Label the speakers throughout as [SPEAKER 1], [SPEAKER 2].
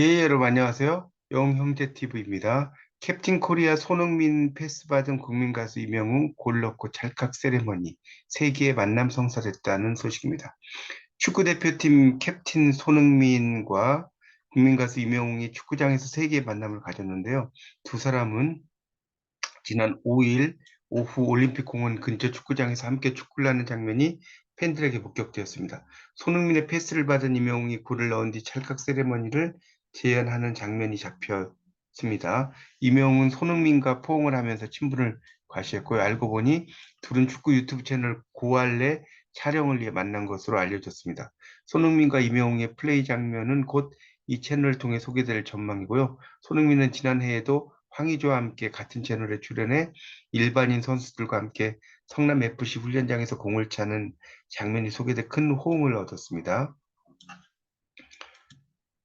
[SPEAKER 1] 예, 여러분 안녕하세요. 영형제TV입니다. 캡틴 코리아 손흥민 패스 받은 국민 가수 이명웅 골 넣고 찰칵 세레머니 세계의 만남 성사됐다는 소식입니다. 축구 대표팀 캡틴 손흥민과 국민 가수 이명웅이 축구장에서 세계의 만남을 가졌는데요. 두 사람은 지난 5일 오후 올림픽 공원 근처 축구장에서 함께 축구를 하는 장면이 팬들에게 목격되었습니다. 손흥민의 패스를 받은 이명웅이 골을 넣은 뒤 찰칵 세레머니를 재현하는 장면이 잡혔습니다. 이명웅은 손흥민과 포옹을 하면서 친분을 과시했고요. 알고 보니 둘은 축구 유튜브 채널 고알레 촬영을 위해 만난 것으로 알려졌습니다. 손흥민과 이명웅의 플레이 장면은 곧 이 채널을 통해 소개될 전망이고요. 손흥민은 지난해에도 황희조와 함께 같은 채널에 출연해 일반인 선수들과 함께 성남 FC 훈련장에서 공을 차는 장면이 소개돼 큰 호응을 얻었습니다.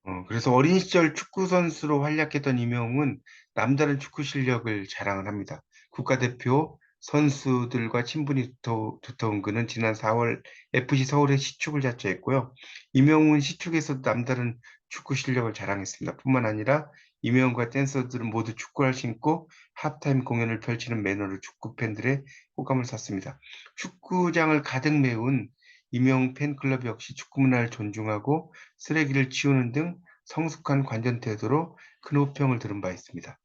[SPEAKER 1] 어, 그래서 어린 시절 축구 선수로 활약했던 이명웅은 남다른 축구 실력을 자랑을 합니다. 국가대표 선수들과 친분이 두터, 두터운 그는 지난 4월 FC 서울의 시축을 자처했고요. 이명웅은 시축에서도 남다른 축구 실력을 자랑했습니다. 뿐만 아니라 이명웅과 댄서들은 모두 축구를 신고 하프타임 공연을 펼치는 매너로 축구 팬들의 호감을 샀습니다. 축구장을 가득 메운 이명웅 팬클럽 역시 축구 문화를 존중하고 쓰레기를 치우는 등 성숙한 관전 태도로 큰 호평을 들은 바 있습니다.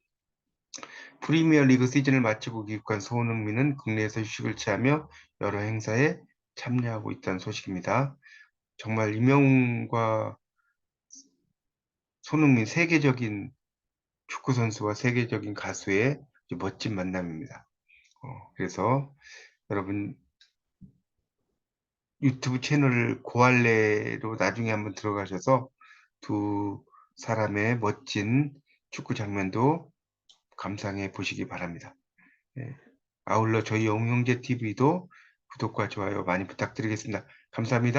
[SPEAKER 1] 프리미어 리그 시즌을 마치고 귀국한 손흥민은 국내에서 휴식을 취하며 여러 행사에 참여하고 있다는 소식입니다. 정말 이명웅과 손흥민 세계적인 축구 선수와 세계적인 가수의 멋진 만남입니다. 어, 그래서 여러분 유튜브 채널 고할래로 나중에 한번 들어가셔서 두 사람의 멋진 축구 장면도 감상해 보시기 바랍니다. 예. 아울러 저희 영형제 TV도 구독과 좋아요 많이 부탁드리겠습니다. 감사합니다.